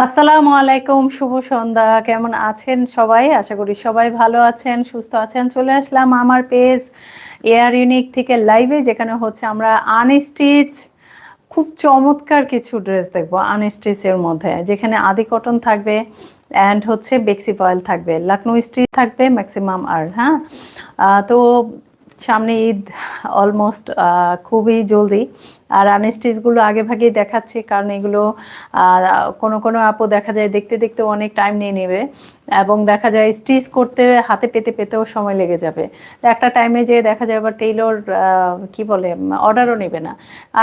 আসসালামু আলাইকুম, শুভ সন্ধ্যা। কেমন আছেন সবাই? আশা করি সবাই ভালো আছেন, সুস্থ আছেন। চলে আসলাম আমার পেজ এয়ার ইউনিক থেকে লাইভে, যেখানে হচ্ছে আমরা আনস্টিচ, খুব চমৎকার কিছু ড্রেস দেখব আনস্টিচের মধ্যে। যেখানে আদি কটন থাকবে অ্যান্ড হচ্ছে বেক্সি ফয়েল থাকবে। লাকনো স্টিচ থাকবে ম্যাক্সিমাম আর হ্যাঁ? তো সামনে ঈদ অলমোস্ট খুবই জলদি। আর আনস্টিচগুলো আগে ভাগেই দেখাচ্ছি, কারণ এগুলো কোনো কোনো আপু দেখা যায় দেখতে দেখতে অনেক টাইম নিয়ে নেবে এবং দেখা যায় স্টিচ করতে হাতে পেতে পেতেও সময় লেগে যাবে। একটা টাইমে যে দেখা যায় আবার টেইলর কি বলে অর্ডারও নেবে না।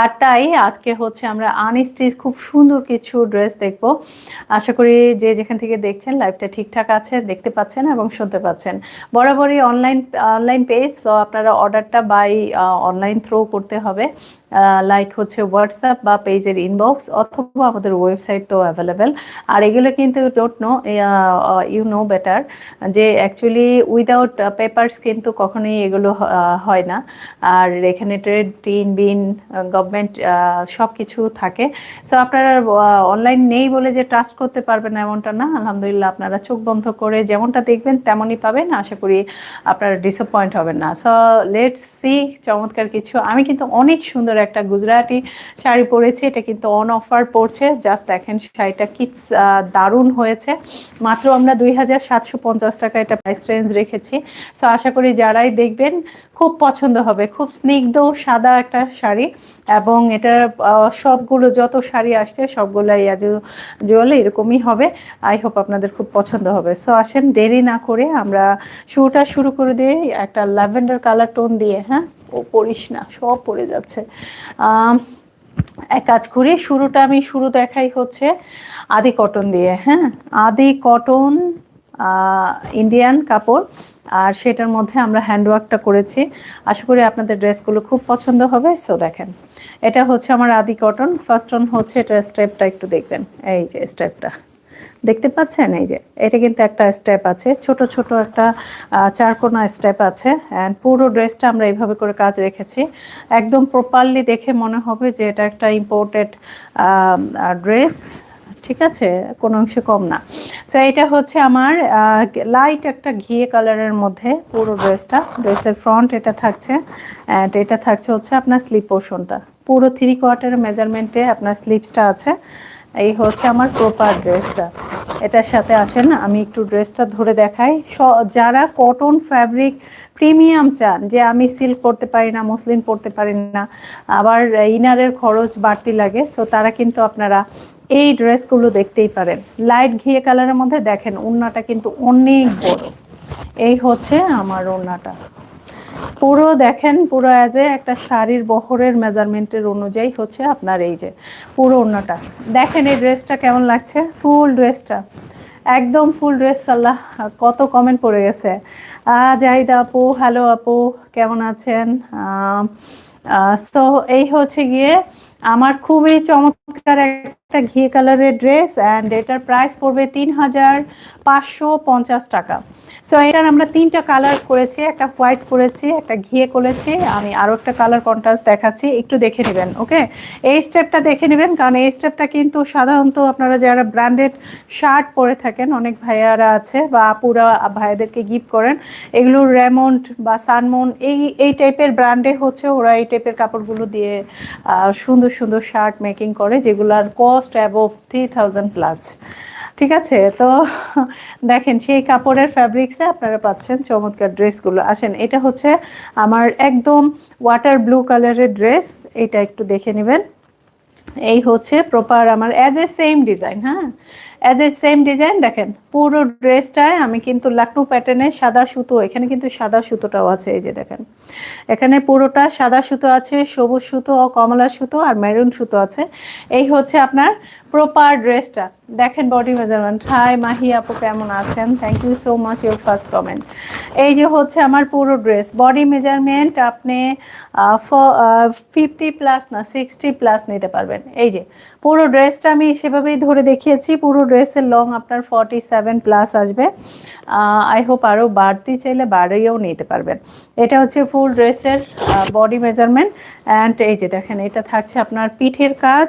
আর তাই আজকে হচ্ছে আমরা আনস্টিচ খুব সুন্দর কিছু ড্রেস দেখব। আশা করি যে যেখান থেকে দেখছেন লাইভটা ঠিকঠাক আছে, দেখতে পাচ্ছেন এবং শুনতে পাচ্ছেন। বরাবরই অনলাইন অনলাইন পেজ আপনারা অর্ডারটা বাই অনলাইন থ্রো করতে হবে। লাইক হচ্ছে হোয়াটসঅ্যাপ বা পেজের ইনবক্স অথবা আমাদের ওয়েবসাইট তো অ্যাভেলেবেল আর এগুলো কিন্তু ডোট নো ইউ নো বেটার যে অ্যাকচুয়ালি উইদাউট পেপার্স কিন্তু কখনোই এগুলো হয় না। আর এখানে ট্রেড টিন বিন গভর্নমেন্ট সব কিছু থাকে। সো আপনারা অনলাইন নেই বলে যে ট্রাস্ট করতে পারবেন এমনটা না। আলহামদুলিল্লাহ আপনারা চোখ বন্ধ করে যেমনটা দেখবেন তেমনই পাবেন। আশা করি আপনারা ডিসঅ্যাপয়েন্ট হবেন না। সো লেটস সি চমৎকার কিছু। আমি কিন্তু অনেক সুন্দর একটা গুজরাটি শাড়ি পরেছি, এটা কিন্তু অন অফার পড়ছে জাস্ট দেখেন শাড়িটা কি দারুণ হয়েছে। মাত্র আমরা দুই হাজার সাতশো পঞ্চাশ টাকা এটা প্রাইস রেঞ্জ রেখেছি। সো আশা করি যারাই দেখবেন খুব পছন্দ হবে। খুব স্নিগ্ধ, সাদা একটা শাড়ি এবং এটা সবগুলো যত শাড়ি আসছে সবগুলো ইয়াজু জুয়েল এরকমই হবে। আই হোপ আপনাদের খুব পছন্দ হবে। সো আসেন, দেরি না করে আমরা শুরুটা শুরু করে দিয়ে একটা ল্যাভেন্ডার কালার টোন দিয়ে হ্যাঁ? ও পড়িস না, সব পড়ে যাচ্ছে। এক কাজ করি, শুরুটা আমি শুরু দেখাই হচ্ছে আদি কটন দিয়ে হ্যাঁ? আদি কটন ইন্ডিয়ান কাপড়। আর সেটার মধ্যে আমরা হ্যান্ডওয়ার্কটা করেছি। আশা করি আপনাদের ড্রেসগুলো খুব পছন্দ হবে। সো দেখেন, এটা হচ্ছে আমার আদি কটন ফার্স্ট অন হচ্ছে এটা স্টেপটা একটু দেখবেন। এই যে স্টেপটা দেখতে পাচ্ছেন? এই যে, এটা কিন্তু একটা স্টেপ আছে। ছোট ছোট একটা চারকোনা স্টেপ আছে। অ্যান্ড পুরো ড্রেসটা আমরা এইভাবে করে কাজ রেখেছি। একদম প্রপারলি দেখে মনে হবে যে এটা একটা ইম্পোর্টেড ড্রেস ঠিক আছে? কোনো অংশে কম না। সো এটা হচ্ছে আমার লাইট একটা ঘিয়ে কালারের মধ্যে পুরো ড্রেসটা ড্রেসের ফ্রন্ট এটা থাকছে অ্যান্ড এটা থাকছে হচ্ছে আপনার স্লিপ পোর্শনটা পুরো থ্রি কোয়ার্টার মেজারমেন্টে আপনার স্লিপসটা আছে। এই হচ্ছে আমার প্রপার ড্রেসটা এটার সাথে আসেন, আমি একটু ড্রেসটা ধরে দেখাই। যারা কটন ফ্যাব্রিক প্রিমিয়াম চান, যে আমি সিল্ক পরতে পারি না মুসলিম পরতে পারি না, আবার ইনারের খরচ বাড়তি লাগে সো তারা কিন্তু আপনারা এই ড্রেসগুলো দেখতেই পারেন। লাইট ঘিয়ে কালারের মধ্যে দেখেন, ওড়নাটা কিন্তু অনেক বড়। এই হচ্ছে আমার ওড়নাটা। পুরো দেখেন, পুরো অ্যাজ এ একটা শাড়ির বহরের মেজারমেন্টের অনুযায়ী হচ্ছে আপনার এই যে পুরো ওড়নাটা। দেখেন এই ড্রেসটা কেমন লাগছে? ফুল ড্রেসটা। একদম ফুল ড্রেস, আল্লাহ, কত কমেন্ট পড়ে গেছে। জাহিদা আপু হ্যালো আপু, কেমন আছেন? তো এই হচ্ছে গিয়ে আমার খুবই চমৎকার একটা ঘি কালারের ড্রেস অ্যান্ড এটার প্রাইস পড়বে তিন হাজার পাঁচশো পঞ্চাশ টাকা। সো এটার আমরা তিনটা কালার করেছি, একটা হোয়াইট করেছি, একটা ঘিয়ে করেছি। আমি আরও একটা কালার কন্ট্রাস্ট দেখাচ্ছি, একটু দেখে নেবেন ওকে এই স্টেপটা দেখে নেবেন, কারণ এই স্টেপটা কিন্তু সাধারণত আপনারা যারা ব্র্যান্ডেড শার্ট পরে থাকেন, অনেক ভাইয়ারা আছে বা আপুরা, ভাইয়াদেরকে গিফট করেন, এগুলো রেমন্ড বা সানমন এই এই টাইপের ব্র্যান্ডে হচ্ছে ওরা এই টাইপের কাপড়গুলো দিয়ে সুন্দর সুন্দর শার্ট মেকিং করে, যেগুলার cost above three thousand plus ঠিক আছে? তো দেখেন, সেই কাপড়ের ফ্যাব্রিক্সে আপনারা পাচ্ছেন চমৎকার ড্রেসগুলো আসেন, এটা হচ্ছে আমার একদম ওয়াটার ব্লু কালারের ড্রেস এটা একটু দেখে নেবেন। এই হচ্ছে প্রপার আমার অ্যাজ এ সেম ডিজাইন হ্যাঁ? অ্যাজ এ সেম ডিজাইন দেখেন, পুরো ড্রেসটায় আমি কিন্তু লাকড়ু প্যাটার্নে সাদা সুতো, এখানে কিন্তু সাদা সুতোটাও আছে, এই যে দেখেন। এখানে পুরোটা সাদা সুতো আছে, সবুজ সুতো ও কমলা সুতো আর মেরুন সুতো আছে। এই হচ্ছে আপনার প্রপার ড্রেসটা দেখেন বডি মেজারমেন্ট হাই মাহি আপু, কেমন আছেন? Thank you so much your first comment এই যে হচ্ছে আমার পুরো ড্রেস বডি মেজারমেন্ট আপনি ফিফটি প্লাস না সিক্সটি প্লাস নিতে পারবেন। এই যে, পুরো ড্রেসটা আমি সেভাবেই ধরে দেখিয়েছি। পুরো ড্রেসের লং আপনার ফর্টি সেভেন প্লাস আসবে আই হোপ আরও বাড়তি চাইলে বাড়িয়েও নিতে পারবেন। এটা হচ্ছে ফুল ড্রেসের বডি মেজারমেন্ট অ্যান্ড এই যে দেখেন, এটা থাকছে আপনার পিঠের কাজ।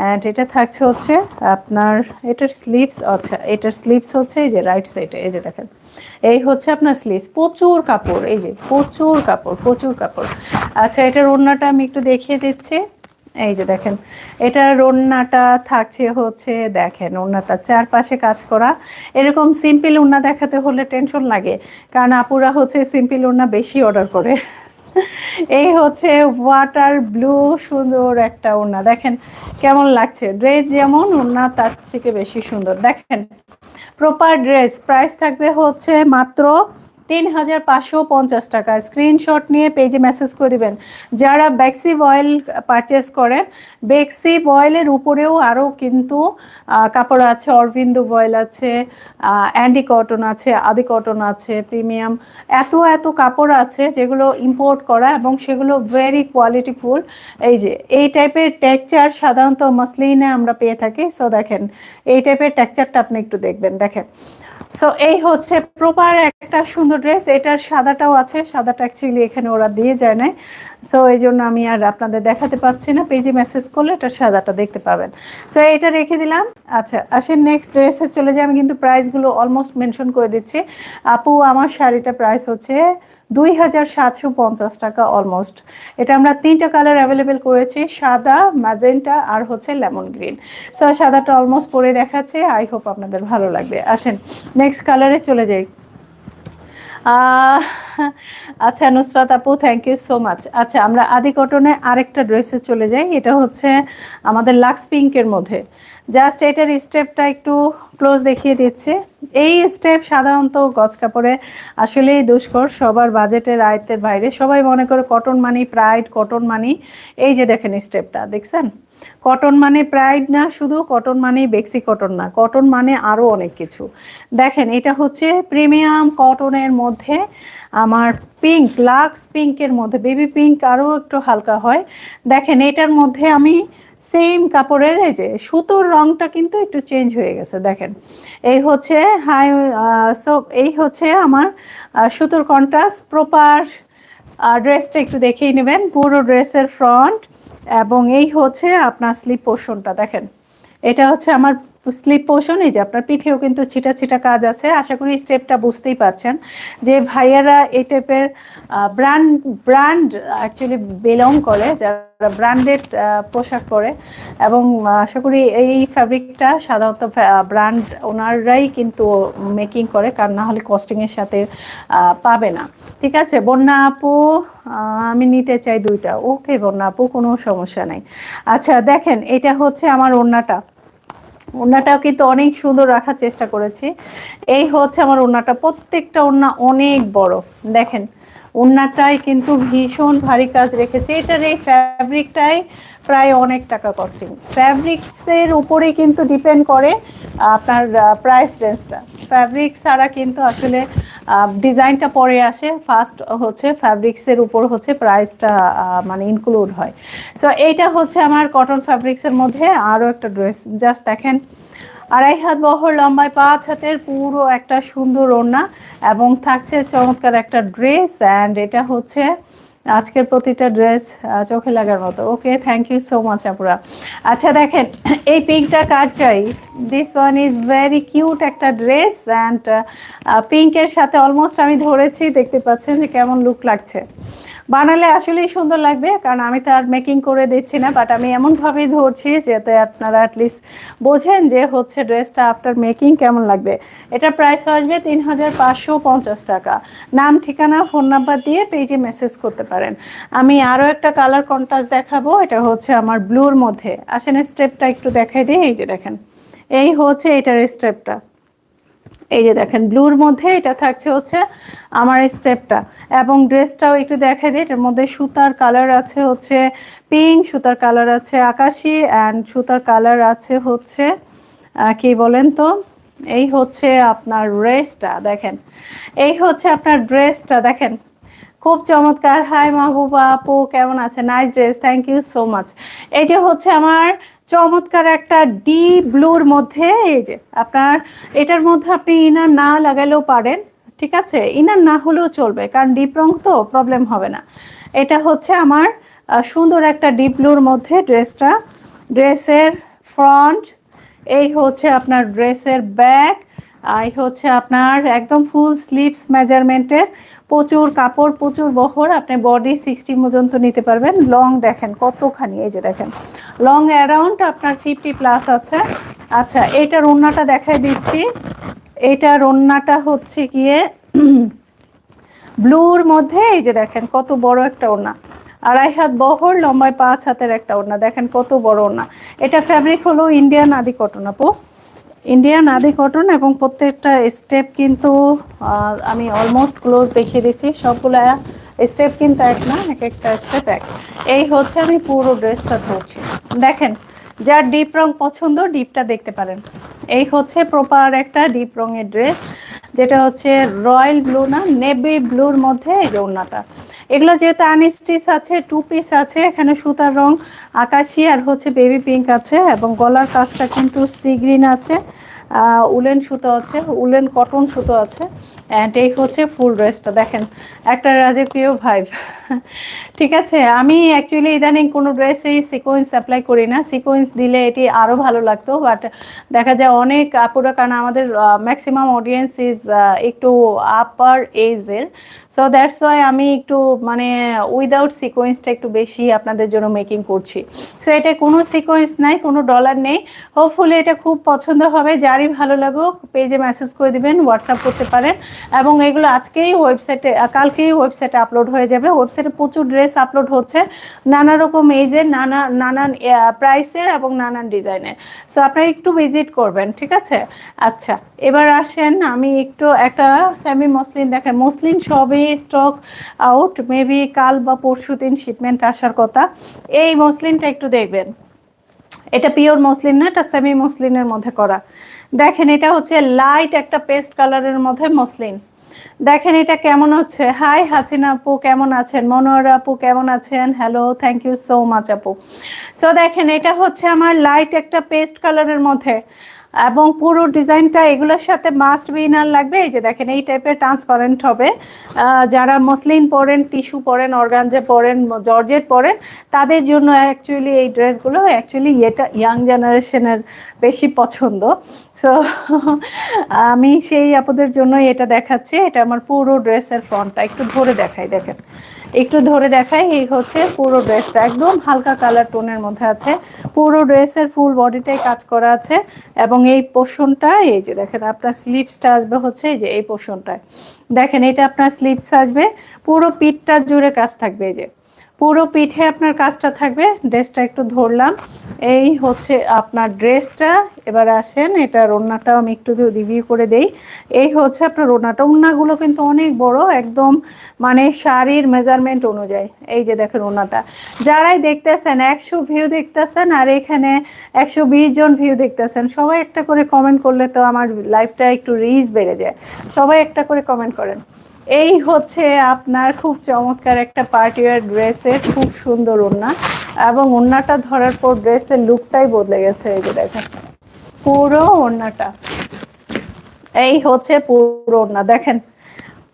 অ্যান্ড এটা থাকছে হচ্ছে আপনার, এটার স্লিপস আচ্ছা এটার স্লিপস হচ্ছে এই যে রাইট সাইডে এই যে দেখেন। এই হচ্ছে আপনার স্লিভস প্রচুর কাপড়, এই যে প্রচুর কাপড় প্রচুর কাপড়। আচ্ছা এটার ওড়নাটা আমি একটু দেখিয়ে দিচ্ছি। এই যে দেখেন, এটার ওড়নাটা থাকছে হচ্ছে, দেখেন ওড়নাটা চারপাশে কাজ করা। এরকম সিম্পল ওড়না দেখাতে হলে টেনশন লাগে, কারণ আপুরা হচ্ছে সিম্পল ওড়না বেশি অর্ডার করে। এই হচ্ছে ওয়াটার ব্লু সুন্দর একটা ওড়না। দেখেন কেমন লাগছে। ড্রেস যেমন, ওড়না তার থেকে বেশি সুন্দর। দেখেন প্রপার ড্রেস প্রাইস থাকবে হচ্ছে মাত্র তিন হাজার পাঁচশো পঞ্চাশ টাকা। স্ক্রিনশট নিয়ে পেজে মেসেজ করে দেবেন। যারা ব্যাক্সি অয়েল পারচেস করেন বেক্সি অয়েলের উপরেও আরও কিন্তু কাপড় আছে অরবিন্দু অয়েল আছে অ্যান্ডি কটন আছে আদি কটন আছে প্রিমিয়াম এত এত কাপড় আছে যেগুলো ইম্পোর্ট করা এবং সেগুলো ভেরি কোয়ালিটিফুল এই যে, এই টাইপের টেক্সচার সাধারণত মাসলিনে আমরা পেয়ে থাকি। সো দেখেন, এই টাইপের টেক্সচারটা আপনি একটু দেখবেন। দেখেন সো এই হচ্ছে প্রপার একটা সুন্দর ড্রেস এটার সাদাটাও আছে। সাদাটা অ্যাকচুয়ালি এখানে ওরা দিয়ে যায় না সো এই জন্য আমি আর আপনাদের দেখাতে পাচ্ছি না। পেজে মেসেজ করলে এটার সাদাটা দেখতে পাবেন। সো এটা রেখে দিলাম। আচ্ছা আসেন নেক্সট ড্রেসে চলে যাই। আমি কিন্তু প্রাইসগুলো অলমোস্ট মেনশন করে দিচ্ছি। আপু, আমার শাড়িটা প্রাইস হচ্ছে দুই হাজার সাতশো পঞ্চাশ টাকা অলমোস্ট এটা আমরা তিনটা কালার অ্যাভেলেবেল করেছি, সাদা ম্যাজেন্টা আর হচ্ছে লেমন গ্রিন সো সাদাটা অলমোস্ট পরে দেখাচ্ছে। আই হোপ আপনাদের ভালো লাগবে। আসেন নেক্সট কালারে চলে যাই। আচ্ছা নুসরাত আপু থ্যাংক ইউ সো মাচ আচ্ছা আমরা আদি কটনে আরেকটা ড্রেসে চলে যাই। এটা হচ্ছে আমাদের লাক্স পিঙ্কের মধ্যে। জাস্ট এটার স্টেপটা একটু ক্লোজ দেখিয়ে দিচ্ছে। এই স্টেপ সাধারণত গজ কাপড়ে আসলেই দুষ্কর, সবার বাজেটের আয়ত্তের বাইরে। সবাই মনে করে cotton money, pride cotton money. এই যে দেখেন স্টেপটা, দেখছেন? কটন মানে প্রাইড না, শুধু কটন মানে বেক্সি কটন না, কটন মানে আরও অনেক কিছু। দেখেন, এটা হচ্ছে প্রিমিয়াম কটনের মধ্যে আমার পিঙ্ক, লাক্স পিঙ্কের মধ্যে, বেবি পিঙ্ক আরও একটু হালকা হয়। দেখেন, এটার মধ্যে আমি সেম কাপড়ের, এই যে সুতোর রংটা কিন্তু একটু চেঞ্জ হয়ে গেছে, দেখেন। এই হচ্ছে হাই সো এই হচ্ছে আমার সুতোর কন্ট্রাস্ট প্রপার ড্রেসটা একটু দেখেই নেবেন, পুরো ড্রেসের ফ্রন্ট এবং এই হচ্ছে আপনার স্লিপ পোর্শনটা দেখেন। এটা হচ্ছে আমার স্লিপ পোর্শন এই যে আপনার পিঠেও কিন্তু ছিটা ছিটা কাজ আছে। আশা করি স্টেপটা বুঝতেই পারছেন যে ভাইয়ারা এই টাইপের ব্র্যান্ড ব্র্যান্ড অ্যাকচুয়ালি বিলং করে, যারা ব্র্যান্ডেড পোশাক পরে। এবং আশা করি এই ফ্যাব্রিকটা সাধারণত ব্র্যান্ড ওনাররাই কিন্তু মেকিং করে, কারণ না হলে কস্টিংয়ের সাথে পাবে না। ঠিক আছে, বন্যা আপু আমি নিতে চাই দুইটা। ওকে বন্যা আপু, কোনো সমস্যা নেই। আচ্ছা দেখেন, এটা হচ্ছে আমার ওড়নাটা। ওড়নাটাও কিন্তু অনেক সুন্দর রাখার চেষ্টা করেছি। এই হচ্ছে আমার ওড়নাটা। প্রত্যেকটা ওড়না অনেক বড়। দেখেন ওড়নাটাই কিন্তু ভীষণ ভারী কাজ রেখেছে। এটার এই ফ্যাব্রিকটাই প্রায় অনেক টাকা কস্টিং ফ্যাব্রিক্সের উপরেই কিন্তু ডিপেন্ড করে আপনার প্রাইস রেঞ্জটা ফ্যাব্রিক ছাড়া কিন্তু আসলে ডিজাইনটা পরে আসে। ফার্স্ট হচ্ছে ফ্যাব্রিক্সের উপর হচ্ছে প্রাইসটা মানে ইনক্লুড হয়। সো এইটা হচ্ছে আমার কটন ফ্যাব্রিক্সের মধ্যে আরও একটা ড্রেস জাস্ট দেখেন আড়াই হাত বহর লম্বায় পাঁচ হাতের পুরো একটা সুন্দর ওড়না এবং থাকছে চমৎকার একটা ড্রেস অ্যান্ড এটা হচ্ছে আজকের প্রতিটা ড্রেস চোখে লাগার মতো। Okay thank you so much আপুরা। আচ্ছা দেখেন, এই পিঙ্কটা কার চাই? This one is very cute একটা ড্রেস অ্যান্ড পিঙ্কের সাথে অলমোস্ট আমি ধরেছি, দেখতে পাচ্ছেন যে কেমন লুক লাগছে। বানালে আসলেই সুন্দর লাগবে, কারণ আমি তো আর মেকিং করে দিচ্ছি না বাট আমি এমনভাবেই ধরছি যাতে আপনারা অ্যাটলিস্ট বোঝেন যে হচ্ছে ড্রেসটা আফটার মেকিং কেমন লাগবে। এটা প্রাইস আসবে তিন হাজার পাঁচশো পঞ্চাশ টাকা। নাম, ঠিকানা ফোন নাম্বার দিয়ে পেজে মেসেজ করতে পারেন। আমি আরও একটা কালার কন্ট্রাস্ট দেখাবো, এটা হচ্ছে আমার ব্লুর মধ্যে। আসেন স্টেপটা একটু দেখাই দিই, এই যে দেখেন। এই হচ্ছে এটার স্টেপটা এই যে দেখেন ব্লুর মধ্যে এটা থাকছে হচ্ছে আমার স্টেপটা এবং ড্রেসটাও একটু দেখা দিই, এটার মধ্যে সুতার কালার আছে হচ্ছে পিঙ্ক সুতার কালার আছে আকাশি অ্যান্ড সুতার কালার আছে হচ্ছে কি বলেন তো? এই হচ্ছে আপনার ড্রেসটা দেখেন। এই হচ্ছে আপনার ড্রেসটা দেখেন। খুব চমৎকার। হাই মাহবুবা, আপু, কেমন আছে nice dress thank you so much এই যে হচ্ছে আমার চমৎকার একটা ডিপ ব্লুর মধ্যে, এই যে আপনার, এটার মধ্যে আপনি ইনার না লাগালেও পারেন, ঠিক আছে? ইনার না হলেও চলবে, কারণ ডিপ রং তো প্রবলেম হবে না। এটা হচ্ছে আমার সুন্দর একটা ডিপ ব্লুর মধ্যে ড্রেসটা। ড্রেসের ফ্রন্ট এই হচ্ছে আপনার ড্রেসের ব্যাক এই হচ্ছে আপনার একদম ফুল স্লিভস মেজারমেন্টের প্রচুর কাপড়, প্রচুর বহর, আপনি বডি সিক্সটি পর্যন্ত নিতে পারবেন। লং দেখেন, কতখানি, এই যে দেখেন। লং অ্যারাউন্ড আপনার ফিফটি প্লাস আছে। আচ্ছা এইটার ওন্নাটা দেখাই দিচ্ছি। এইটার ওন্নাটা হচ্ছে গিয়ে ব্লুর মধ্যে, এই যে দেখেন, কত বড় একটা ওনা আড়াই হাত বহর, লম্বায় পাঁচ হাতের একটা ওড়না। দেখেন কত বড় ওনা এটা ফ্যাব্রিক হলো ইন্ডিয়ান আদি কটন আপু। ইন্ডিয়ান আদি কটন এবং প্রত্যেকটা স্টেপ কিন্তু আমি অলমোস্ট ক্লোজ দেখিয়ে দিচ্ছি। সবগুলো স্টেপ কিন্তু এক না, এক একটা স্টেপ এক। এই হচ্ছে আমি পুরো ড্রেসটা ধরছি। দেখেন, যার ডিপ রং পছন্দ ডিপটা দেখতে পারেন। এই হচ্ছে প্রপার একটা ডিপ রঙের ড্রেস যেটা হচ্ছে রয়্যাল ব্লু না নেভি ব্লুর মধ্যে এই ওড়নাটা। এগুলো যেহেতু আনস্টিচ আছে টু পিস আছে, এখানে সুতার রং আকাশি আর হচ্ছে বেবি পিঙ্ক আছে এবং গলার কাজটা কিন্তু সি গ্রিন আছে উলেন সুতো আছে, উলেন কটন সুতো আছে অ্যান্ড এই হচ্ছে ফুল ড্রেসটা দেখেন, একটা রাজকীয় ভাইব ঠিক আছে, আমি অ্যাকচুয়ালি ইদানিং কোনো ড্রেসেই সিকোয়েন্স অ্যাপ্লাই করি না। সিকোয়েন্স দিলে এটি আরও ভালো লাগতো বাট দেখা যায় অনেক আপুরা, কারণ আমাদের ম্যাক্সিমাম অডিয়েন্স ইজ একটু আপার এজের সো দ্যাটস ওয়াই আমি একটু মানে উইদাউট সিকোয়েন্সটা একটু বেশি আপনাদের জন্য মেকিং করছি। সো এটা কোনো সিকোয়েন্স নাই, কোনো ডলার নেই। হোপফুলি এটা খুব পছন্দ হবে, যারই ভালো লাগুক পেজে মেসেজ করে দিবেন হোয়াটসঅ্যাপ করতে পারেন। এবং এগুলো আজকেই ওয়েবসাইটে কালকেই ওয়েবসাইটে আপলোড হয়ে যাবে। ওয়েবসাইটে প্রচুর ড্রেস আপলোড হচ্ছে নানা রকম এজের নানা, নানান প্রাইসের এবং নানান ডিজাইনের সো আপনারা একটু ভিজিট করবেন, ঠিক আছে? আচ্ছা এবার আসেন, আমি একটু একটা সেমি মসলিন দেখেন। মসলিন সবই স্টক আউট মেবি কাল বা পরশু দিন শিপমেন্ট আসার কথা। এই মসলিনটা একটু দেখবেন। এটা পিওর মসলিন না, এটা সেমি মসলিনের মধ্যে করা। দেখেন, এটা হচ্ছে লাইট একটা পেস্ট কালারের মধ্যে মসলিন দেখেন এটা কেমন হচ্ছে? হাই হাসিনা আপু, কেমন আছেন? মনোয়ার আপু, কেমন আছেন? Hello thank you so much আপু। সো দেখেন, এটা হচ্ছে আমার লাইট একটা পেস্ট কালারের মধ্যে। এবং পুরো ডিজাইনটা এগুলোর সাথে মাস্ট বিনার লাগবে। এই যে দেখেন, এই টাইপের ট্রান্সপারেন্ট হবে। যারা মসলিন পরেন টিস্যু পরেন অর্গানজে পরেন জর্জেট পরেন, তাদের জন্য অ্যাকচুয়ালি এই ড্রেসগুলো অ্যাকচুয়ালি এটা ইয়াং জেনারেশনের বেশি পছন্দ। সো আমি সেই আপনাদের জন্য এটা দেখাচ্ছি। এটা আমার পুরো ড্রেসের ফ্রন্টটা একটু ধরে দেখাই, দেখেন। একটু ধরে দেখাই, এই হচ্ছে পুরো ড্রেসটা। একদম হালকা কালার টোনের মধ্যে আছে। পুরো ড্রেসের ফুল বডিটাই কাজ করা আছে এবং এই পোষণটা, এই যে দেখেন আপনার স্লিপসটা আসবে হচ্ছে এই যে এই পোষণটায়। দেখেন, এটা আপনার স্লিপস আসবে। পুরো পিঠটা জুড়ে কাজ থাকবে এই যে। পুরো পিঠে আপনার কাজটা থাকবে। ড্রেসটা একটু ধরলাম। এই হচ্ছে আপনার ড্রেসটা। এবার আসেন, এটা রোনাটাও আমি একটু রিভিউ করে দেই। এই হচ্ছে আপনার রোনাটা। উন্নাগুলো কিন্তু অনেক বড়, একদম মানে শাড়ির মেজারমেন্ট অনুযায়ী। এই যে দেখেন ওনাটা যারাই দেখতেছেন, একশো ভিউ দেখতেছেন আর এখানে একশো বিশ জন ভিউ দেখতেছেন, সবাই একটা করে কমেন্ট করলে তো আমার লাইফটা একটু রিচ বেড়ে যায়। সবাই একটা করে কমেন্ট করেন। এই হচ্ছে আপনার খুব চমৎকার একটা পার্টিওয়ার ড্রেসের খুব সুন্দর ওড়না এবং ওড়নাটা ধরার পর ড্রেসের লুকটাই বদলে গেছে এই যে দেখেন। পুরো ওড়নাটা। এই হচ্ছে পুরো ওড়না। দেখেন,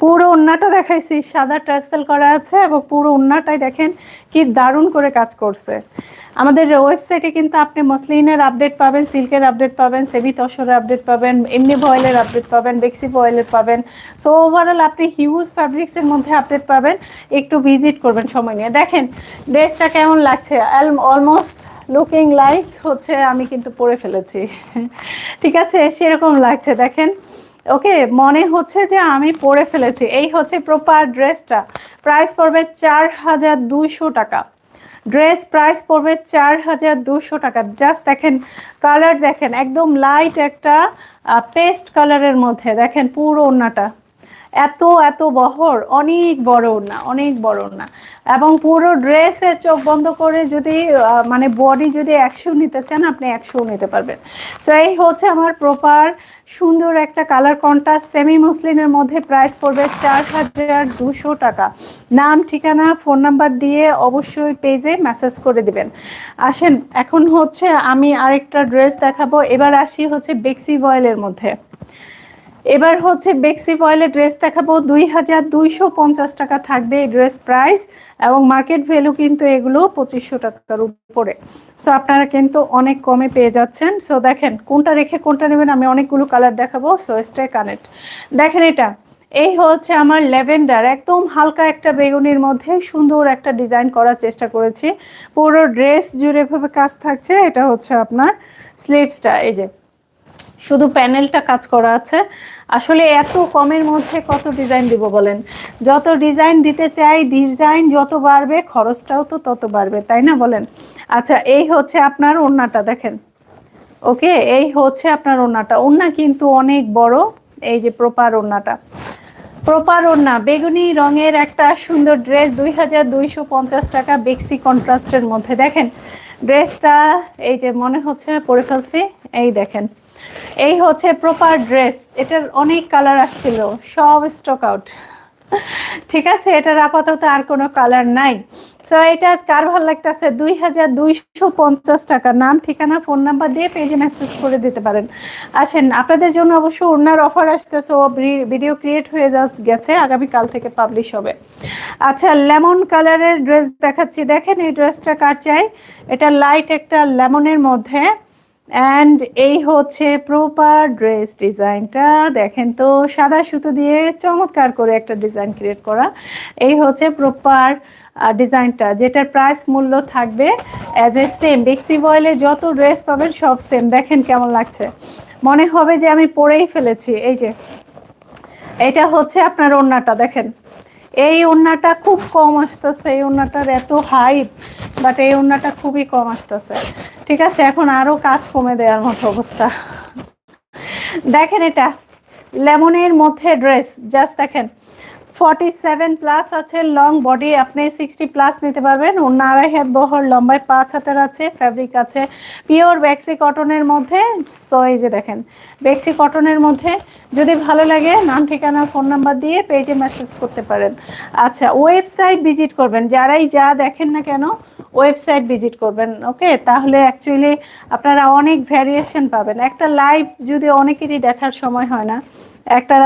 পুরো ওড়নাটা দেখাইছি, সাদা ট্রাসেল করা আছে এবং পুরো ওড়নাটাই দেখেন কি দারুণ করে কাজ করছে। আমাদের ওয়েবসাইটে কিন্তু আপনি মসলিনের আপডেট পাবেন সিল্কের আপডেট পাবেন সেভি তসরের আপডেট পাবেন এমনি ভয়েলের আপডেট পাবেন বেক্সি ভয়েলের পাবেন। সো ওভারঅল আপনি হিউজ ফ্যাব্রিক্সের মধ্যে আপডেট পাবেন, একটু ভিজিট করবেন সময় নিয়ে। দেখেন, ড্রেসটা কেমন লাগছে? অলমোস্ট লুকিং লাইক হচ্ছে আমি কিন্তু পরে ফেলেছি। ঠিক আছে, সেরকম লাগছে, দেখেন। ওকে মনে হচ্ছে যে আমি পরে ফেলেছি। এই হচ্ছে প্রপার ড্রেসটা প্রাইস পড়বে চার হাজার দুইশো টাকা। ড্রেস প্রাইস পড়বে চার হাজার দুশো টাকা। জাস্ট দেখেন, কালার দেখেন, একদম লাইট একটা পেস্ট কালারের মধ্যে। দেখেন পুরো ওড়নাটা। এত এত বহর, অনেক বড় না অনেক বড় না এবং পুরো ড্রেসে চোখ বন্ধ করে যদি মানে বডি যদি একশো নিতে চান, আপনি একশো নিতে পারবেন। সো এই হচ্ছে আমার প্রপার সুন্দর একটা কালার কন্ট্রাস্ট সেমি মুসলিনের মধ্যে প্রাইস পড়বে চার হাজার দুশো টাকা। নাম, ঠিকানা ফোন নাম্বার দিয়ে অবশ্যই পেজে মেসেজ করে দিবেন। আসেন, এখন হচ্ছে আমি আরেকটা ড্রেস দেখাবো। এবার আসি হচ্ছে বেক্সি বয়েলের মধ্যে। এবার হচ্ছে বেক্সি অয়েলের ড্রেস দেখাবো। দুই হাজার দুইশো পঞ্চাশ টাকা থাকবে এই ড্রেস প্রাইস এবং মার্কেট ভ্যালু কিন্তু এগুলো পঁচিশশো টাকার উপরে। সো আপনারা কিন্তু অনেক কমে পেয়ে যাচ্ছেন। সো দেখেন কোনটা রেখে কোনটা নেবেন, আমি অনেকগুলো কালার দেখাবো। সো স্টে কানেক্ট দেখেন এটা, এই হচ্ছে আমার ল্যাভেন্ডার। একদম হালকা একটা বেগুনির মধ্যে সুন্দর একটা ডিজাইন করার চেষ্টা করেছি। পুরো ড্রেস জুড়ে ভাবে কাজ থাকছে। এটা হচ্ছে আপনার স্লিভসটা এই যে শুধু প্যানেলটা কাজ করা আছে। আসলে এত কমের মধ্যে কত ডিজাইন দিব বলেন? যত ডিজাইন দিতে চাই, ডিজাইন যত বাড়বে, খরচটাও তো তত বাড়বে, তাই না বলেন? আচ্ছা এই হচ্ছে আপনার ওড়নাটা, দেখেন। ওকে, এই হচ্ছে আপনার ওড়নাটা। ওড়না কিন্তু অনেক বড়, এই যে প্রপার ওড়নাটা। প্রপার ওড়না, বেগুনি রঙের একটা সুন্দর ড্রেস, দুই হাজার দুইশো পঞ্চাশ টাকা বেক্সি কন্ট্রাস্টের মধ্যে। দেখেন, ড্রেসটা এই যে মনে হচ্ছে পরে ফেলছি, এই দেখেন। এই হচ্ছে প্রপার ড্রেস এটার অনেক কালার আসছিল, সব স্টক আউট ঠিক আছে, এটার আপাতত আর কোনো কালার নাই। সো এটা কার ভালো লাগতেছে, দুই হাজার দুইশো পঞ্চাশ টাকা। নাম, ঠিকানা ফোন নাম্বার দিয়ে পেজে মেসেজ করে দিতে পারেন। আসেন, আপনাদের জন্য অবশ্য ওনার অফার আসতেছে, ও ভিডিও ক্রিয়েট হয়ে যা গেছে, আগামীকাল থেকে পাবলিশ হবে। আচ্ছা লেমন কালারের ড্রেস দেখাচ্ছি। দেখেন, এই ড্রেসটা কার চাই? এটা লাইট একটা লেমনের মধ্যে অ্যান্ড এই হচ্ছে প্রপার ড্রেস ডিজাইনটা দেখেন তো, সাদা সুতো দিয়ে চমৎকার করে একটা ডিজাইন ক্রিয়েট করা। এই হচ্ছে প্রপার ডিজাইনটা যেটার প্রাইস মূল্য থাকবে অ্যাজ এ সেম বেক্সি বয়েলে যত ড্রেস পাবেন সব সেম দেখেন কেমন লাগছে। মনে হবে যে আমি পরেই ফেলেছি। এই যে, এটা হচ্ছে আপনার ওড়নাটা, দেখেন। এই ওড়নাটা খুব কম আসতেছে, এই ওড়নাটার এত হাইট বাট এই ওড়নাটা খুবই কম আসতেছে। ঠিক আছে, এখন আরও কাজ কমে দেওয়ার মতো অবস্থা। দেখেন এটা, লেমনের মধ্যে ড্রেস জাস্ট দেখেন। ফর্টি সেভেন প্লাস আছে লং বডি আপনি সিক্সটি প্লাস নিতে পারবেন। অন্য আড়াই হাত বহর, লম্বায় পাঁচ হাতের আছে ফ্যাব্রিক আছে। পিওর ব্যাক্সি কটনের মধ্যে সো এই যে দেখেন ব্যাক্সি কটনের মধ্যে যদি ভালো লাগে, নাম, ঠিকানা ফোন নাম্বার দিয়ে পেজে মেসেজ করতে পারেন। আচ্ছা ওয়েবসাইট ভিজিট করবেন। যারাই যা দেখেন না কেন ওয়েবসাইট ভিজিট করবেন ওকে তাহলে অ্যাকচুয়ালি আপনারা অনেক ভ্যারিয়েশন পাবেন। একটা লাইভ যদি অনেকেরই দেখার সময় হয় না, একটা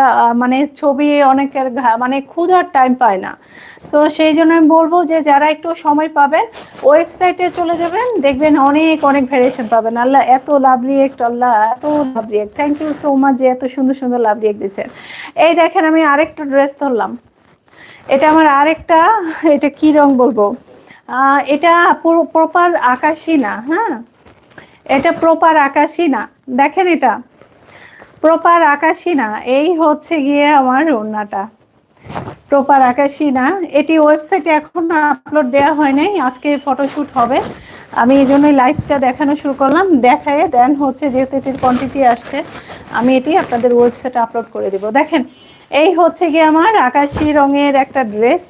মানে ছবি অনেকের মানে খুঁজার টাইম পায় না। সো সেই জন্য আমি বলব যে যারা একটু সময় পাবেন ওয়েবসাইটে চলে যাবেন, দেখবেন অনেক অনেক ভ্যারিয়েশন পাবেন। আল্লাহ এত লাভ রিয়েক্ট আল্লাহ এত love react thank you so much যে এত সুন্দর সুন্দর লাভ রিয়েক্ট দিচ্ছেন। এই দেখেন আমি আরেকটা ড্রেস ধরলাম। এটা আমার আরেকটা, এটা কি রং বলব? এটা প্রপার আকাশি না হ্যাঁ? এটা প্রপার আকাশি না। দেখেন এটা। প্রপার আকাশি না। এই হচ্ছে গিয়ে আমার ওড়নাটা। প্রপার আকাশি না। এটি ওয়েবসাইটে এখন আপলোড দেওয়া হয় নাই। আজকে ফটোশ্যুট হবে। আমি এই জন্যই লাইভটা দেখানো শুরু করলাম। দেখায় দেন হচ্ছে যেহেতু এটির কোয়ান্টিটি আসছে, আমি এটি আপনাদের ওয়েবসাইটে আপলোড করে দেব। দেখেন, এই হচ্ছে গিয়ে আমার আকাশি রঙের একটা ড্রেস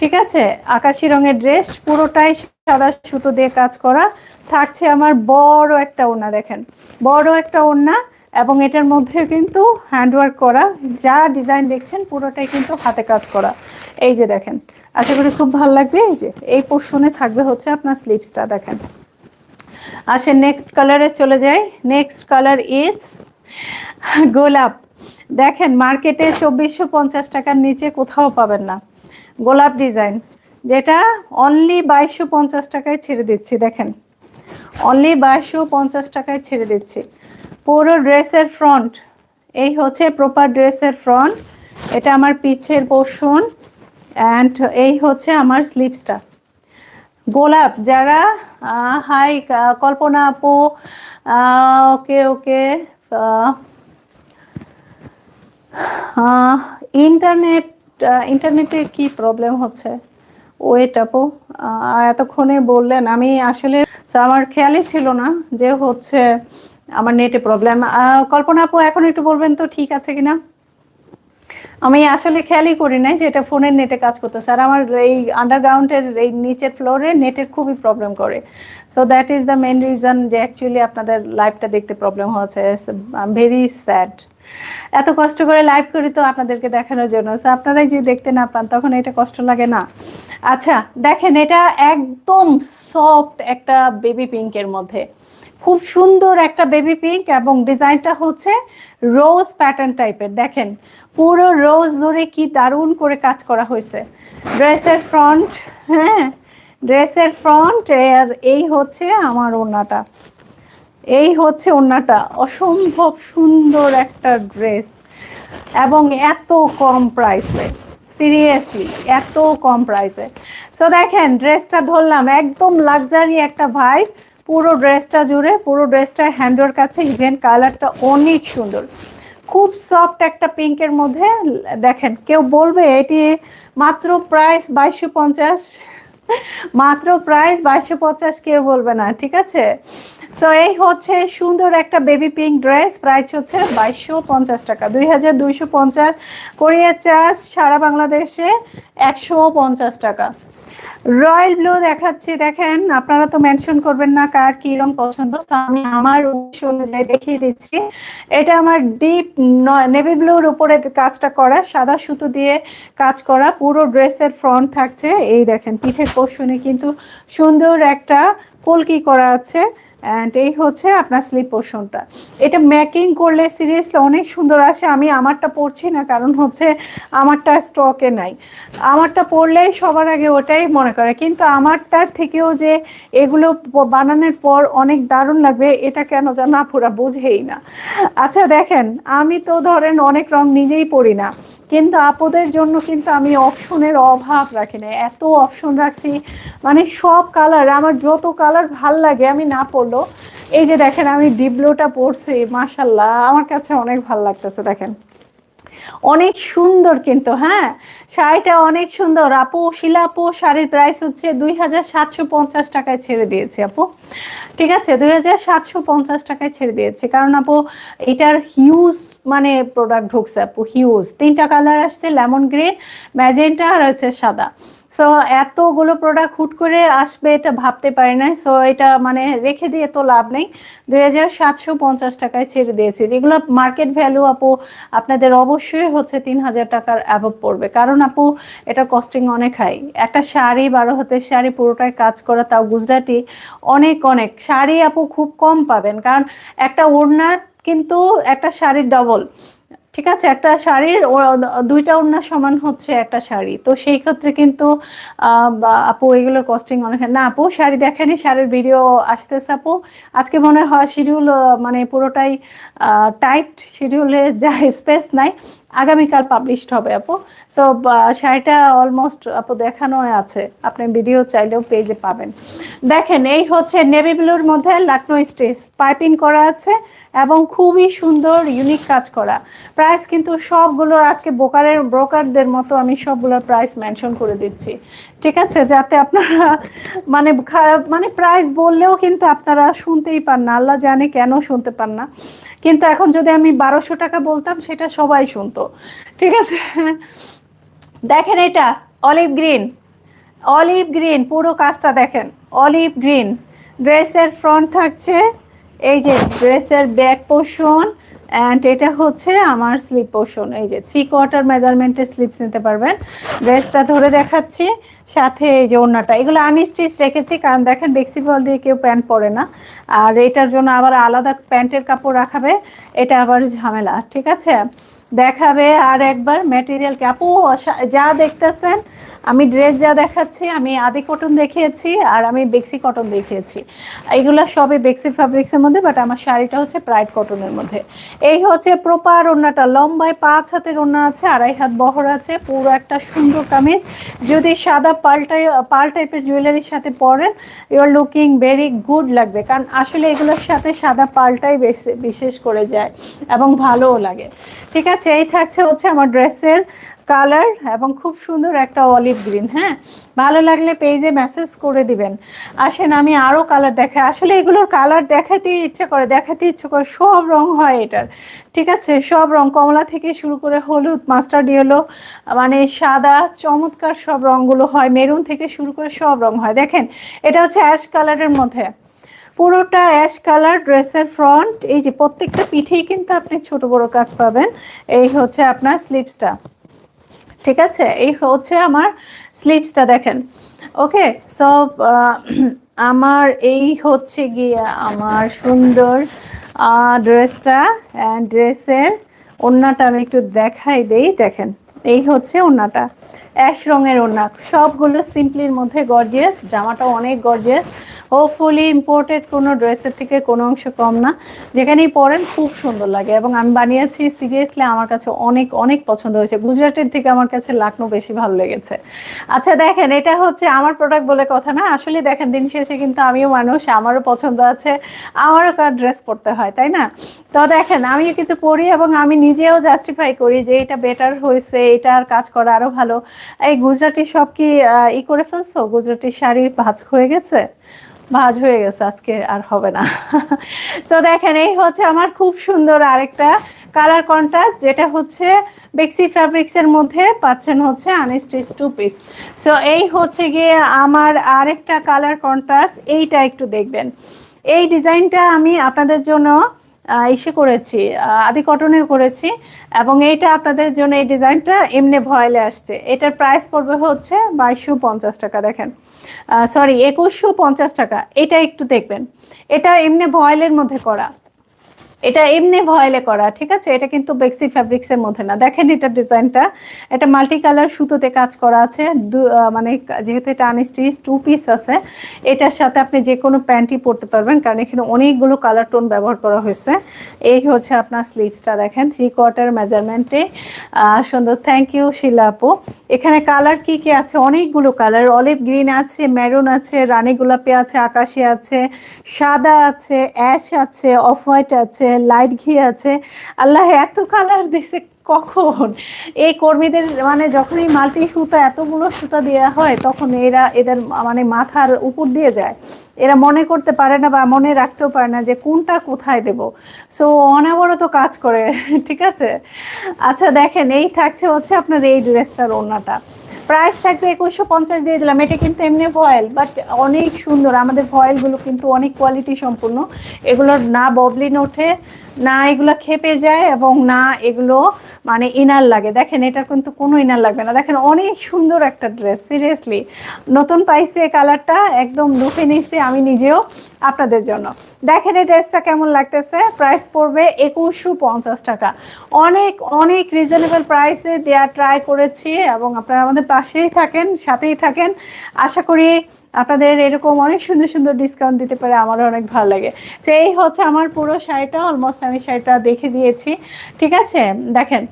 ঠিক আছে? আকাশি রঙের ড্রেস পুরোটাই সাদা সুতো দিয়ে কাজ করা। থাকছে আমার বড় একটা ওনা দেখেন। বড় একটা ওড়না এবং এটার মধ্যে কিন্তু হ্যান্ডওয়ার্ক করা। যা ডিজাইন দেখছেন, পুরোটাই কিন্তু হাতে কাজ করা। এই যে দেখেন, আশা করি খুব ভালো লাগবে। এই যে, এই পোর্শনে থাকবে হচ্ছে আপনার স্লিপসটা দেখেন। আসে নেক্সট কালারে চলে যাই। নেক্সট কালার ইজ গোলাপ। দেখেন মার্কেটে চব্বিশশো পঞ্চাশ টাকার নিচে কোথাও পাবেন না। গোলাপ ডিজাইন, যেটা অনলি বাইশশো পঞ্চাশ টাকায় ছেড়ে দিচ্ছি, দেখেন। অনলি বাইশশো পঞ্চাশ টাকায় ছেড়ে দিচ্ছি। পুরো ড্রেসের ফ্রন্ট এই হচ্ছে প্রপার ড্রেসের ফ্রন্ট এটা আমার পিছের পোর্শন অ্যান্ড এই হচ্ছে আমার স্লিপসটা গোলাপ, যারা হাই কল্পনা আপু ওকে ওকে ইন্টারনেট ইন্টারনেটে কি প্রবলেম হচ্ছে? ওয়েট আপু এতক্ষণে বললেন। আমি আসলে আমার খেয়ালই ছিল না যে হচ্ছে আমার নেটে প্রবলেম কল্পনা আপু, এখন একটু বলবেন তো ঠিক আছে কিনা? আমি আসলে খেয়ালই করি নাই যে এটা ফোনের নেটে কাজ করতে স্যার আমার এই আন্ডারগ্রাউন্ডের এই নিচের ফ্লোরে নেটের খুবই প্রবলেম করে। So that is the main reason যে অ্যাকচুয়ালি আপনাদের লাইফটা দেখতে প্রবলেম হচ্ছে ভেরি স্যাড এত কষ্ট করে লাইভ করি তো আপনাদেরকে দেখানোর জন্য। আপনারাই যে দেখতে না পান, তখন এটা কষ্ট লাগে না। আচ্ছা দেখেন, এটা একদম সফট একটা বেবি পিঙ্কের মধ্যে। খুব সুন্দর একটা বেবি পিঙ্ক এবং ডিজাইনটা হচ্ছে রোজ প্যাটার্ন টাইপের দেখেন, পুরো রোজ ধরে কি দারুণ করে কাজ করা হয়েছে। ড্রেসের ফ্রন্ট হ্যাঁ ড্রেসের ফ্রন্ট আর এই হচ্ছে আমার ওড়নাটা। এই হচ্ছে ওড়নাটা। অসম্ভব সুন্দর একটা ড্রেস এবং এত কম প্রাইসে সিরিয়াসলি এত কম প্রাইসে সো দেখেন, ড্রেসটা ধরলাম, একদম লাক্সারি একটা ভাই পুরো ড্রেসটা জুড়ে, পুরো ড্রেসটা হ্যান্ডোর কাছে ইভেন কালারটা অনেক সুন্দর। খুব সফট একটা পিঙ্কের মধ্যে, দেখেন, কেউ বলবে এটি মাত্র প্রাইস বাইশশো পঞ্চাশ। মাত্র প্রাইস বাইশশো পঞ্চাশ কেউ বলবে না, ঠিক আছে? সো এই হচ্ছে সুন্দর একটা বেবি পিঙ্ক ড্রেস প্রাইস হচ্ছে বাইশশো পঞ্চাশ টাকা। দুই হাজার দুইশো পঞ্চাশ কোরিয়ার চার্জ সারা বাংলাদেশে একশো পঞ্চাশ টাকা। রয়্যাল ব্লু দেখাচ্ছি, দেখেন, আপনারা তো মেনশন করবেন না কার কি রকম পছন্দ আমি আমার দেখিয়ে দিচ্ছি। এটা আমার ডিপ নেভি ব্লুর উপরে কাজটা করা, সাদা সুতো দিয়ে কাজ করা, পুরো ড্রেসের ফ্রন্ট থাকছে। এই দেখেন, পিঠের পোষণে কিন্তু সুন্দর একটা কলকি করা আছে। অ্যান্ড এই হচ্ছে আপনার স্লিপ পোর্শনটা এটা ম্যাকিং করলে সিরিয়াসলি অনেক সুন্দর আসে, আমি আমারটা পরছি না, কারণ হচ্ছে আমারটা স্টকে নাই। আমারটা পরলেই সবার আগে ওটাই মনে করে, কিন্তু আমারটার থেকেও যে এগুলো বানানোর পর অনেক দারুণ লাগবে, এটা কেন যেন পুরা বুঝেই না। আচ্ছা দেখেন, আমি তো ধরেন অনেক রং নিজেই পড়ি না। কিন্তু আপদের জন্য কিন্তু আমি অপশনের অভাব রাখি না এত অপশন রাখছি মানে সব কালার আমার যত কালার ভালো লাগে আমি না পড়ল এই যে দেখেন আমি ডিবলোটা পড়ছি মাসাল্লাহ আমার কাছে অনেক ভালো লাগতেছে, দেখেন। অনেক সুন্দর কিন্তু হ্যাঁ? শাড়িটা অনেক সুন্দর। আপু, শিলা আপু, শাড়ির প্রাইস হচ্ছে দুই হাজার সাতশো পঞ্চাশ টাকায় ছেড়ে দিয়েছে, আপু। ঠিক আছে? দুই হাজার সাতশো পঞ্চাশ টাকায় ছেড়ে দিয়েছে। কারণ আপু, এটার হিউজ মানে প্রোডাক্ট ঢুকছে, আপু হিউজ তিনটা কালার আসছে লেমন গ্রে ম্যাজেন্টা আর হচ্ছে সাদা। সো এতগুলো প্রোডাক্ট হুট করে আসবে এটা ভাবতে পারি না সো এটা মানে রেখে দিয়ে তো লাভ নেই। দুই হাজার সাতশো পঞ্চাশ টাকায় ছেড়ে দিয়েছি। যেগুলো মার্কেট ভ্যালু আপু, আপনাদের অবশ্যই হচ্ছে তিন হাজার টাকার অ্যাভব পড়বে। কারণ আপু, এটা কস্টিং অনেক হাই একটা শাড়ি বারো হাতের শাড়ি পুরোটাই কাজ করা তাও গুজরাটি, অনেক অনেক। শাড়ি আপু খুব কম পাবেন। কারণ একটা ওড়না কিন্তু একটা শাড়ির ডবল ঠিক আছে? একটা শাড়ির দুইটা ওড়না সমান হচ্ছে একটা শাড়ি। তো সেই ক্ষেত্রে কিন্তু আপু, এগুলোর কস্টিং অনেক না, আপু, শাড়ি দেখেনি? শাড়ির ভিডিও আসতেছে আপু। আজকে মনে হয় শিডিউল মানে পুরোটাই টাইট শিডিউলে যা স্পেস নাই। আগামীকাল পাবলিশড হবে, আপু। সো শাড়িটা অলমোস্ট আপু দেখানো আছে। আপনি ভিডিও চাইলেও পেজে পাবেন। দেখেন, এই হচ্ছে নেভি ব্লুর মধ্যে লাকনো স্টেজ পাইপিং করা আছে এবং খুবই সুন্দর ইউনিক কাজ করা। প্রাইস কিন্তু সবগুলোর, আজকে ব্রোকারের ব্রোকারদের মতো আমি সবগুলোর প্রাইস মেনশন করে দিচ্ছি। ঠিক আছে? যাতে আপনারা মানে মানে প্রাইস বললেও কিন্তু আপনারা শুনতেই পান না। আল্লাহ জানে কেন শুনতে পান না। কিন্তু এখন যদি আমি বারোশো টাকা বলতাম, সেটা সবাই শুনতো। ঠিক আছে? দেখেন এটা অলিভ গ্রিন অলিভ গ্রিন পুরো কাজটা দেখেন। অলিভ গ্রিন ড্রেসের ফ্রন্ট থাকছে, এই যে ড্রেসের ব্যাক পোর্শন অ্যান্ড এটা হচ্ছে আমার স্লিপ পোর্শন এই যে থ্রি কোয়ার্টার মেজারমেন্টের স্লিপস নিতে পারবেন। ড্রেসটা ধরে দেখাচ্ছি, সাথে এই যে ওড়নাটা। এগুলো আনস্টিচ রেখেছি, কারণ দেখেন বেক্সি বল দিয়ে কেউ প্যান্ট পরে না। আর এটার জন্য আবার আলাদা প্যান্টের কাপড় রাখাবে, এটা আবার ঝামেলা, ঠিক আছে? দেখাবে আর একবার ম্যাটেরিয়াল আপু যা দেখতেছেন, আমি ড্রেস যা দেখাচ্ছি, আমি আদি কটন দেখিয়েছি আর আমি বেক্সি কটন দেখিয়েছি। এইগুলো সবই বেক্সি ফ্যাব্রিক্সের মধ্যে বাট আমার শাড়িটা হচ্ছে প্রাইড কটনের মধ্যে। এই হচ্ছে প্রপার ওড়নাটা, লম্বায় পাঁচ হাতের ওড়না আছে, আড়াই হাত বহর আছে, পুরো একটা সুন্দর কামিজ। যদি সাদা পাল্টাই পাল টাইপের জুয়েলারির সাথে পরেন ইউর লুকিং ভেরি গুড লাগবে। কারণ আসলে এগুলোর সাথে সাদা পাল্টাই বিশেষ করে যায় এবং ভালোও লাগে। ঠিক আছে? এই থাকছে হচ্ছে আমার ড্রেসের কালার এবং খুব সুন্দর একটা অলিভ গ্রিন হ্যাঁ? ভালো লাগলে পেজে মেসেজ করে দিবেন। আসেন, আমি আরও কালার দেখাই। আসলে এগুলোর কালার দেখাতে ইচ্ছে করে দেখাতে ইচ্ছে করে, সব রং হয় এটার, ঠিক আছে? সব রং, কমলা থেকে শুরু করে হলুদ, মাস্টার্ড ইয়েলো মানে সাদা, চমৎকার সব রঙগুলো হয়, মেরুন থেকে শুরু করে সব রং হয়। দেখেন, এটা হচ্ছে অ্যাশ কালারের মধ্যে। পুরোটা অ্যাশ কালার ড্রেসের ফ্রন্ট, এই যে প্রত্যেকটা পিঠেই কিন্তু আপনি ছোট বড় কাজ পাবেন। এই হচ্ছে আপনার স্লিপসটা। ঠিক আছে? এই হচ্ছে আমার স্লিপসটা, দেখেন। ওকে? সব আমার এই হচ্ছে গিয়ে আমার সুন্দর ড্রেসটা ড্রেসের ওড়নাটা আমি একটু দেখাই দেই। দেখেন, এই হচ্ছে ওড়নাটা অ্যাশ রঙের ওড়না। সবগুলো সিম্পলির মধ্যে গর্জিয়াস জামাটা অনেক গর্জিয়াস হোপফুলি ইম্পোর্টেড কোনো ড্রেসের থেকে কোনো অংশ কম না। যেখানেই পরেন খুব সুন্দর লাগে এবং আমি বানিয়েছি সিরিয়াসলি আমার কাছে অনেক অনেক পছন্দ হয়েছে। গুজরাটের থেকে আমার কাছে লাকনো বেশি ভালো লেগেছে। আচ্ছা দেখেন, এটা হচ্ছে আমার প্রোডাক্ট বলে কথা না। আসলে দেখেন, দিন শেষে কিন্তু আমিও মানুষ, আমারও পছন্দ আছে। আমারও কার ড্রেস পরতে হয়, তাই না? তো দেখেন, আমিও কিন্তু পড়ি এবং আমি নিজেও জাস্টিফাই করি যে এটা বেটার হয়েছে এটার কাজ করা আরও ভালো। এই গুজরাটি সব কি ই করে ফেলছো? গুজরাটি শাড়ি ভাজ হয়ে গেছে? ভাজ হয়ে গেছে, আজকে আর হবে না। তো দেখেন, এই হচ্ছে আমার খুব সুন্দর আরেকটা কালার কন্ট্রাস্ট যেটা হচ্ছে বেক্সি ফ্যাব্রিক্সের মধ্যে পাচ্ছেন হচ্ছে আনস্টিচ টু পিস সো এই হচ্ছে গিয়ে আমার আরেকটা কালার কন্ট্রাস্ট এইটা একটু দেখবেন। এই ডিজাইনটা আমি আপনাদের জন্য ইসে করেছি আদি কটনের করেছি, এবং এইটা আপনাদের জন্য এই ডিজাইনটা এমনি ভয়েলে আসছে। এটার প্রাইস পড়বে হচ্ছে বাইশশো পঞ্চাশ টাকা, দেখেন। সরি একুশশো পঞ্চাশ টাকা, এটা একটু দেখবেন। এটা এমনি ভয়েলের মধ্যে করা। এটা এমনি ভয়েলে করা, ঠিক আছে? এটা কিন্তু বেক্সি ফ্যাব্রিক্সের মধ্যে না। দেখেন এটা ডিজাইনটা। এটা মাল্টি কালার সুতোতে কাজ করা আছে। মানে যেহেতু এটা আনস্টিচ টু পিস আছে। এটার সাথে আপনি যে কোনো প্যান্টই পরতে পারবেন, কারণ এখানে অনেকগুলো কালার টোন ব্যবহার করা হয়েছে। এই হচ্ছে আপনার স্লিভসটা দেখেন থ্রি কোয়ার্টার মেজারমেন্টে সুন্দর। থ্যাংক ইউ শিলা আপু। এখানে কালার কি কি আছে? অনেকগুলো কালার অলিভ গ্রিন আছে মেরুন আছে, রানী গোলাপি আছে, আকাশি আছে, সাদা আছে অ্যাশ আছে অফ হোয়াইট আছে লাইট ঘি আছে। আল্লাহ এত কালার দিছে কখন? এই কর্মীদের মানে যখনই মাল্টি সুতা, এতগুলো সুতা দেওয়া হয়, তখন এরা এদের মানে মাথার উপর দিয়ে যায়। এরা মনে করতে পারে না বা মনে রাখতেও পারে না যে কোনটা কোথায় দেব। সো অনাবরত কাজ করে, ঠিক আছে? আচ্ছা দেখেন, এই থাকছে হচ্ছে আপনার এই ড্রেসটার ওড়নাটা। প্রাইস থাকবে একুশশো পঞ্চাশ দিয়ে দিলাম। এটা কিন্তু এমনি ভয়েল বাট অনেক সুন্দর। আমাদের ভয়েলগুলো কিন্তু অনেক কোয়ালিটি সম্পূর্ণ। এগুলোর না ববলিন ওঠে, না এগুলো খেপে যায় এবং না এগুলো মানে ইনার লাগে। দেখেন, এটার কিন্তু কোনো ইনার লাগবে না। দেখেন, অনেক সুন্দর একটা ড্রেস, সিরিয়াসলি। নতুন পাইছে কালারটা, একদম লুকে নিচ্ছে আমি নিজেও আপনাদের জন্য। দেখেন, এই ড্রেসটা কেমন লাগতেছে? প্রাইস পড়বে একুশশো পঞ্চাশ টাকা। অনেক অনেক রিজনেবল প্রাইসে দেওয়া ট্রাই করেছি এবং আপনারা আমাদের পাশেই থাকেন, সাথেই থাকেন। আশা করি আপনাদের এরকম অনেক সুন্দর সুন্দর ডিসকাউন্ট দিতে পারে, আমারও অনেক ভালো লাগে। সেই হচ্ছে আমার পুরো শাড়িটা অলমোস্ট আমি শাড়িটা দেখে দিয়েছি। ঠিক আছে? দেখেন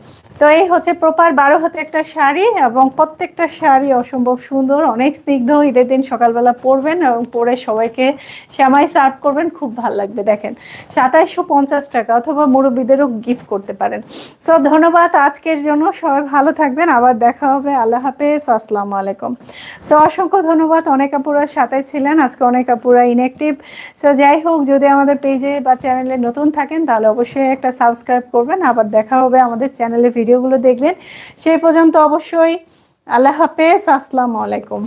তো এই হচ্ছে প্রপার বারো হাতে একটা শাড়ি এবং প্রত্যেকটা শাড়ি অসম্ভব সুন্দর, অনেক স্নিগ্ধ। ঈদের দিন সকালবেলা পরবেন এবং পরে সবাইকে শ্যামাই সার্ভ করবেন, খুব ভালো লাগবে দেখেন। সাতাইশশো পঞ্চাশ টাকা অথবা মুরব্বীদেরও গিফট করতে পারেন। সো ধন্যবাদ আজকের জন্য, সবাই ভালো থাকবেন, আবার দেখা হবে, আল্লাহ হাফেজ, আসসালামু আলাইকুম। সো অসংখ্য ধন্যবাদ, অনেক আপুরা সাথে ছিলেন, আজকে অনেক আপুরা ইনঅ্যাক্টিভ সো যাই হোক, যদি আমাদের পেজে বা চ্যানেলে নতুন থাকেন, তাহলে অবশ্যই একটা সাবস্ক্রাইব করবেন, আবার দেখা হবে আমাদের চ্যানেলে ভিডিওগুলো দেখবেন। সেই পর্যন্ত অবশ্যই আল্লাহ হাফেজ আসসালামু আলাইকুম।